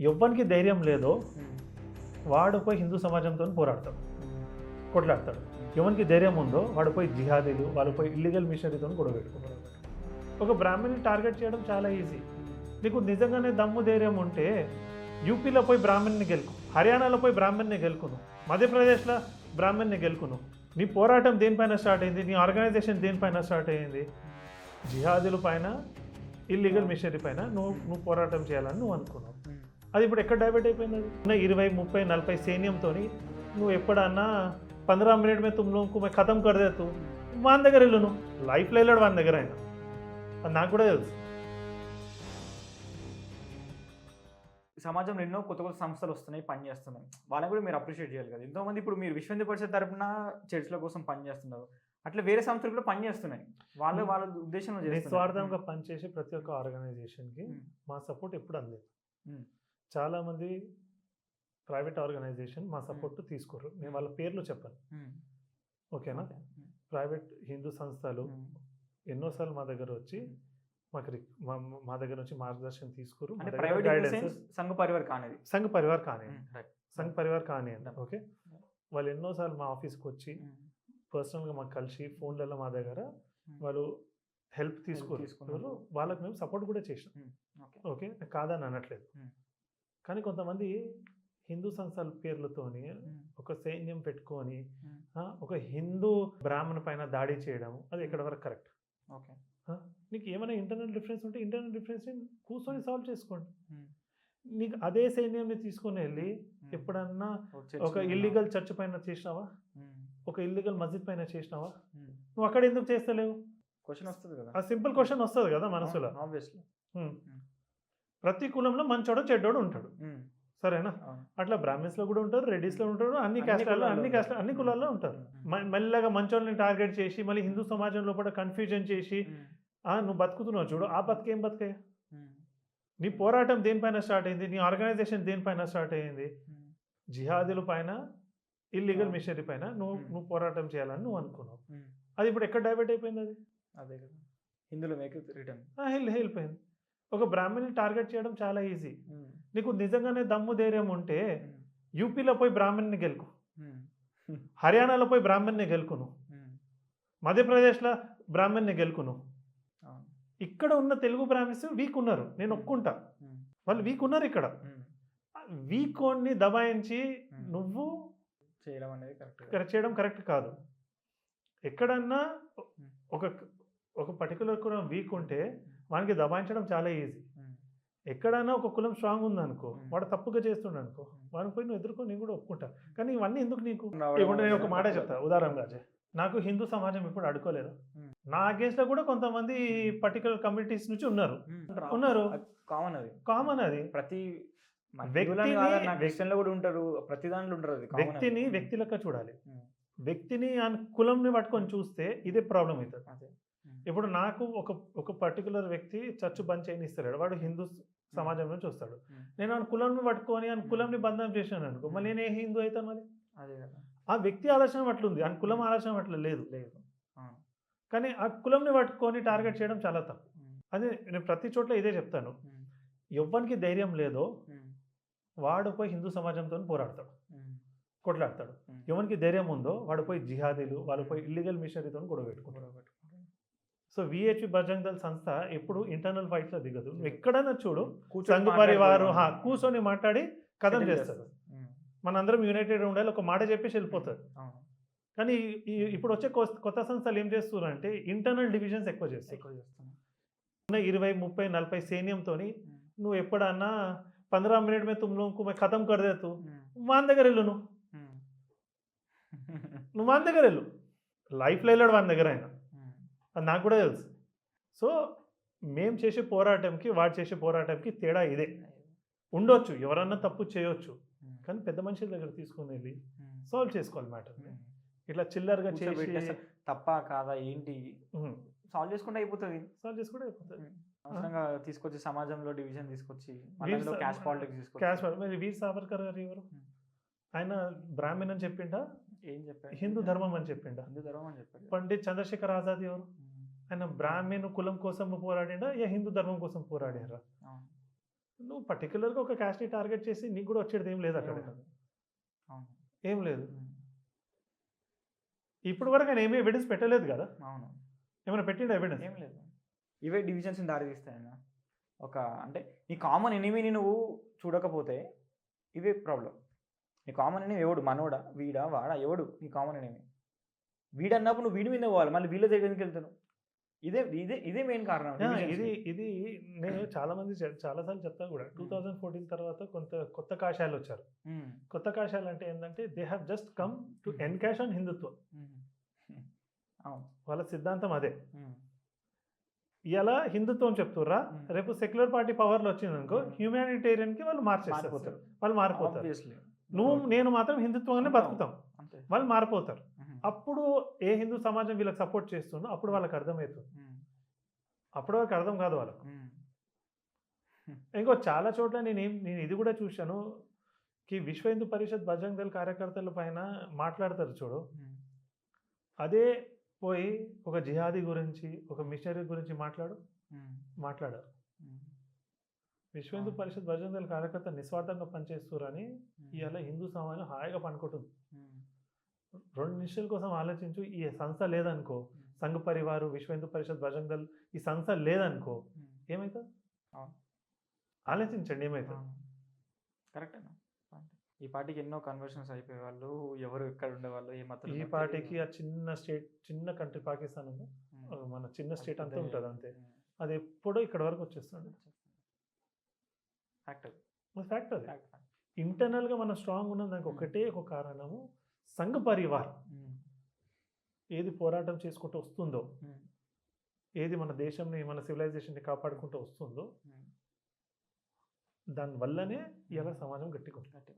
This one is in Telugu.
ఎవ్వరికి ధైర్యం లేదో వాడు పోయి హిందూ సమాజంతో పోరాడతాడు. కొట్లాడతాడు. ఎవరికి ధైర్యం ఉందో వాడు పోయి జిహాదీలు వాళ్ళు పోయి ఇల్లీగల్ మిషనరీతో గొడవ పెట్టుకుంటారు ఒక బ్రాహ్మణ్ని టార్గెట్ చేయడం చాలా ఈజీ. నీకు నిజంగానే దమ్ము ధైర్యం ఉంటే యూపీలో పోయి బ్రాహ్మణ్ని గెలుకు హర్యానాలో పోయి బ్రాహ్మణ్ని గెలుకును మధ్యప్రదేశ్లో బ్రాహ్మణ్ని గెలుకును. నీ పోరాటం దేనిపైన స్టార్ట్ అయింది? నీ ఆర్గనైజేషన్ దేనిపైన స్టార్ట్ అయింది? జిహాదీల పైన ఇల్లీగల్ మిషనరీ పైన నువ్వు నువ్వు పోరాటం చేయాలని నువ్వు అనుకున్నావు. అది ఇప్పుడు ఎక్కడ డైవర్ట్ అయిపోయింది అది? ఇరవై ముప్పై నలభై సైన్యంతో నువ్వు ఎప్పుడన్నా పంద్రా మినిట్ మీద తుమ్ లోకు మే ఖతం కర్ దే తూ వాని దగ్గర వెళ్ళు నువ్వు లైఫ్లో వెళ్ళాడు వాని దగ్గర ఆయన. అది నాకు కూడా తెలుసు. సమాజంలో ఎన్నో కొత్త కొత్త సంస్థలు వస్తున్నాయి పనిచేస్తున్నాయి వాళ్ళని కూడా మీరు అప్రిషియేట్ చేయాలి కదా. ఎంతోమంది ఇప్పుడు మీరు విశ్వ హిందూ పరిషత్ తరపున చర్చ్ల కోసం పనిచేస్తున్నారు అట్లా వేరే సంస్థలు కూడా పనిచేస్తున్నాయి వాళ్ళు వాళ్ళ ఉద్దేశంలో. నిస్వార్థంగా పనిచేసే ప్రతి ఒక్క ఆర్గనైజేషన్కి. మా సపోర్ట్ ఎప్పుడు అందలేదు. చాలామంది ప్రైవేట్ ఆర్గనైజేషన్ మా సపోర్ట్ తీసుకోరు నేను వాళ్ళ పేర్లు చెప్పాను. ఓకేనా. ప్రైవేట్ హిందూ సంస్థలు. ఎన్నోసార్లు మా దగ్గర వచ్చి. మాకు మా దగ్గర నుంచి మార్గదర్శనం తీసుకురు సంఘ పరివార్ కానిది సంఘ పరివార్ కానీ. సంఘ పరివార్ Yeah. ఓకే వాళ్ళు ఎన్నోసార్లు మా ఆఫీస్కి వచ్చి. పర్సనల్గా మాకు కలిసి ఫోన్లలో మా దగ్గర. వాళ్ళు హెల్ప్ తీసుకున్నారు తీసుకున్నారు. వాళ్ళకి మేము సపోర్ట్ కూడా చేసినాం. ఓకే. ఓకే కాదని అనట్లేదు. కానీ కొంతమంది హిందూ సంస్థల పేర్లతోని. ఒక సైన్యం పెట్టుకొని ఒక హిందూ బ్రాహ్మణ పైన దాడి చేయడం అది ఎక్కడ వరకు కరెక్ట్ ఓకే. నీకు ఏమైనా ఇంటర్నల్ డిఫరెన్స్ ఉంటే ఇంటర్నల్ డిఫరెన్స్ కూర్చొని సాల్వ్ చేసుకోండి. నీకు అదే సైన్యంని తీసుకొని వెళ్ళి. ఎప్పుడన్నా ఒక ఇల్లీగల్ చర్చ్ పైన చేసినావా. ఒక ఇల్లీగల్ మస్జిద్ పైన చేసినావా. నువ్వు అక్కడ ఎందుకు చేస్తలేవు క్వశ్చన్ వస్తుంది కదా ఆ సింపుల్ క్వశ్చన్ వస్తుంది కదా మనసులో. ప్రతి కులంలో మంచోడు చెడ్డోడు ఉంటాడు. సరేనా? అట్లా బ్రాహ్మిన్స్లో కూడా ఉంటారు రెడ్డిస్లో ఉంటారు అన్ని క్యాస్ట్లలో అన్ని. క్యాస్ట్ అన్ని కులాల్లో ఉంటారు. మెల్లగా మంచోళ్ళని టార్గెట్ చేసి మళ్ళీ హిందూ సమాజం లోపల కన్ఫ్యూజన్ చేసి ఆ నువ్వు బతుకుతున్నావు చూడు ఆ బతికేం బతికే నీ పోరాటం దేనిపైన స్టార్ట్ అయింది? నీ ఆర్గనైజేషన్ దేనిపైన స్టార్ట్ అయింది? జిహాదీల పైన ఇల్లీగల్. మిషనరీ పైన నువ్వు. నువ్వు పోరాటం చేయాలని నువ్వు అనుకున్నావు. అది ఇప్పుడు ఎక్కడ డైవర్ట్ అయిపోయింది అది? అదే కదా. హిందువుల మేక్ రిటర్న్. హెల్ వెళ్ళిపోయింది ఒక బ్రాహ్మణ్ని టార్గెట్ చేయడం చాలా ఈజీ. నీకు నిజంగానే దమ్ము ధైర్యం ఉంటే యూపీలో పోయి బ్రాహ్మణ్ని గెలుకు హర్యానాలో పోయి బ్రాహ్మణ్ని గెలుకును మధ్యప్రదేశ్లో బ్రాహ్మణ్ని గెలుకును ఇక్కడ ఉన్న తెలుగు బ్రాహ్మిన్స్ వీక్ ఉన్నారు. నేను. ఒప్పుకుంటా. వాళ్ళు వీక్ ఉన్నారు ఇక్కడ. వీక్ని దబాయించి. నువ్వు చేయడం అనేది కరెక్ట్ చేయడం కరెక్ట్ కాదు. ఎక్కడన్నా ఒక ఒక పర్టికులర్ కులం వీక్ ఉంటే వానికి దబాయించడం చాలా ఈజీ. ఎక్కడైనా ఒక కులం స్ట్రాంగ్ ఉందనుకో. వాడు తప్పుగా చేస్తుండ అనుకో వాడిని పోయి నువ్వు ఎదుర్కో నేను కూడా ఒప్పుకుంటా. కానీ ఇవన్నీ ఎందుకు నీకు? ఇప్పుడు నేను ఒక మాట చెప్తా. ఉదాహరణగా నాకు హిందూ సమాజం ఇప్పుడు అడుకోలేదు. నా అగేన్స్ట్లో కూడా కొంతమంది పర్టికులర్ కమ్యూనిటీస్ నుంచి ఉన్నారు. ఉన్నారు. కామన్ అది. కామన్ అది. ప్రతి వ్యక్తిని- కూడా ఉంటారు. ప్రతి దాంట్లో ఉంటారు వ్యక్తిని. వ్యక్తి లెక్క చూడాలి. వ్యక్తిని కులంని పట్టుకొని చూస్తే ఇదే ప్రాబ్లం అవుతుంది. ఇప్పుడు నాకు ఒక ఒక పర్టికులర్ వ్యక్తి చర్చ్ బంద్ చేయనిస్తాడు వాడు హిందూ సమాజం నుంచి వస్తాడు. నేను ఆ కులంని పట్టుకొని ఆ కులంని బంధం చేశాను అనుకో మళ్ళీ నేను ఏ హిందూ అవుతాను మరి? అదే కదా. ఆ వ్యక్తి ఆలోచన అట్లుంది ఆ కులం ఆలోచన అట్లా లేదు. లేదు. కానీ ఆ కులంని పట్టుకొని టార్గెట్ చేయడం చాలా తప్పు. అదే నేను ప్రతి చోట్ల ఇదే చెప్తాను. ఎవ్వరికి ధైర్యం లేదో. వాడు పోయి హిందూ సమాజంతో పోరాడతాడు. కొట్లాడతాడు. ఎవరికి ధైర్యం ఉందో వాడు పోయి జిహాదీలు వాళ్ళు పోయి ఇల్లీగల్ మిషనరీతో గొడవ పెట్టుకుంటారు. సో విహెచ్పి బజరంగ్ దళ్ సంస్థ ఎప్పుడు ఇంటర్నల్ ఫైట్స్లో దిగదు ఎక్కడైనా చూడు సంఘ పరివారు. కూర్చొని మాట్లాడి కథం చేస్తారు. మనందరం యునైటెడ్ ఉండాలి ఒక మాట చెప్పేసి వెళ్ళిపోతారు. కానీ ఇప్పుడు వచ్చే కొత్త సంస్థలు ఏం చేస్తున్నారంటే ఇంటర్నల్ డివిజన్స్ ఎక్కువ చేస్తాయి ఎక్కువ ఇరవై ముప్పై నలభై సైన్యంతో. నువ్వు ఎప్పుడన్నా పంద్రా మినిట్ మీద తుమ్ లోకు మే ఖతం కర్ దే తూ ఉమ్. వాని దగ్గర వెళ్ళు నువ్వు. నువ్వు వాని దగ్గర వెళ్ళు లైఫ్లో వెళ్ళాడు వాని దగ్గర ఆయన ఉమ్. అది నాకు కూడా తెలుసు. సో మేం చేసే పోరాటంకి వాడు చేసే పోరాటంకి తేడా ఇదే. ఉండొచ్చు ఎవరన్నా తప్పు చేయొచ్చు. కానీ పెద్ద మనుషుల దగ్గర తీసుకొని వెళ్ళి. సాల్వ్ చేసుకోవాలి మ్యాటర్. ఉమ్. ఇట్లా చిల్లరగా చేసి తప్ప కాదా ఏంటి? సాల్వ్ చేసుకుంటే అయిపోతుంది. సాల్వ్ చేసుకుంటే అయిపోతుంది. అవసరంగా తీసుకొచ్చి సమాజంలో డివిజన్ తీసుకొచ్చి క్యాష్ పాలిటిక్స్ క్యాష్ మరి వీర్ సావర్కర్ గారు ఎవరు. ఆయన బ్రాహ్మణ్ అని చెప్పిండా? ఏం చెప్పారు హిందూ ధర్మం అని చెప్పిండా? హిందూ ధర్మం అని చెప్పారు పండిత్ చంద్రశేఖర్ ఆజాద్ ఎవరు. ఆయన బ్రాహ్మణ్ కులం కోసం పోరాడిండా యా హిందూ ధర్మం కోసం పోరాడారా. నువ్వు పర్టికులర్గా ఒక క్యాస్ట్ని టార్గెట్ చేసి నీకు కూడా వచ్చేది ఏం లేదు అక్కడ. ఏం లేదు. ఇప్పుడు వరకు ఆయన ఏమీ ఎవిడెన్స్ పెట్టలేదు కదా? అవును. ఏమైనా పెట్టిండు ఎవిడెన్స్ ఏం లేదు. ఇవే డివిజన్స్ దారి తీస్తాయన్న ఒక అంటే నీ కామన్ ఎనిమిని నువ్వు చూడకపోతే ఇవే ప్రాబ్లం నీ కామన్ ఎనిమి ఎవడు? మనోడా? వీడా? వాడా? ఎవడు నీ కామన్ ఎనిమి వీడు అన్నప్పుడు నువ్వు వీడి మీద పోవాలి. మళ్ళీ వీళ్ళ దగ్గరికి వెళ్తాను ఇదే ఇదే ఇదే మెయిన్ కారణం ఇది. ఇది నేను చాలా మంది చాలా సార్లు చెప్తాను కూడా. టూ థౌజండ్ ఫోర్టీన్ తర్వాత కొంత కొత్త కాషాయాలు వచ్చారు. ఉమ్, కొత్త కాషాయాలు అంటే ఏంటంటే they have just come to encash on హిందుత్వం వాళ్ళ సిద్ధాంతం అదే. ఉమ్, ఇలా హిందుత్వం చెప్తుర్రా? Hmm. రేపు సెక్యులర్ పార్టీ పవర్లో వచ్చింది అనుకో Hmm. హ్యూమానిటేరియన్కి వాళ్ళు మార్చేస్తారు. వాళ్ళు మారిపోతారు. నువ్వు నేను మాత్రం హిందుత్వంగానే. బతుకుతాం. వాళ్ళు మారిపోతారు. అప్పుడు ఏ హిందూ సమాజం వీళ్ళకి సపోర్ట్ చేస్తుందో అప్పుడు వాళ్ళకి అర్థమవుతుంది. అప్పుడు వాళ్ళకి అర్థం కాదు వాళ్ళకు. ఇంకో చాలా చోట్ల నేను నేను ఇది కూడా చూశాను కి విశ్వ హిందూ పరిషత్ బజరంగ్ దళ్ కార్యకర్తల పైన మాట్లాడతారు చూడు. అదే పోయి ఒక జిహాదీ గురించి ఒక మిషనరీ గురించి మాట్లాడు మాట్లాడారు. విశ్వ హిందూ పరిషత్ బజరంగ్ దళ్ కార్యకర్త నిస్వార్థంగా పనిచేస్తున్నారని ఉమ్, ఇవాళ హిందూ సమాజం హాయిగా పనుకుంటుంది రెండు నిమిషాల కోసం ఆలోచించు. ఈ సంస్థ లేదనుకో సంఘ పరివారు విశ్వ హిందూ పరిషత్ బజరంగ్ దళ్ ఈ సంస్థ లేదనుకో. ఏమవుతుంది. ఆలోచించండి ఏమవుతుంది కరెక్ట్. ఈ పార్టీకి ఎన్నో కన్వర్షన్స్ అయిపోయే వాళ్ళు ఎవరు ఎక్కడ ఉండేవాళ్ళు ఏ మతం ఈ పార్టీకి ఆ చిన్న స్టేట్ చిన్న కంట్రీ పాకిస్తాన్ ఉంది? మన చిన్న స్టేట్ అంతా ఉంటుంది అంతే. అది ఎప్పుడో ఇక్కడ వరకు వచ్చేస్తుంది. ఫ్యాక్ట్ ఫ్యాక్ట్ అది ఇంటర్నల్గా మనం స్ట్రాంగ్ ఉన్నది దానికి ఒకటే ఒక కారణము. సంఘ పరివార్. ఏది పోరాటం చేసుకుంటూ వస్తుందో ఏది మన దేశంని మన సివిలైజేషన్ని కాపాడుకుంటూ వస్తుందో దానివల్లనే ఇలా సమాజం గట్టిగా ఉంది.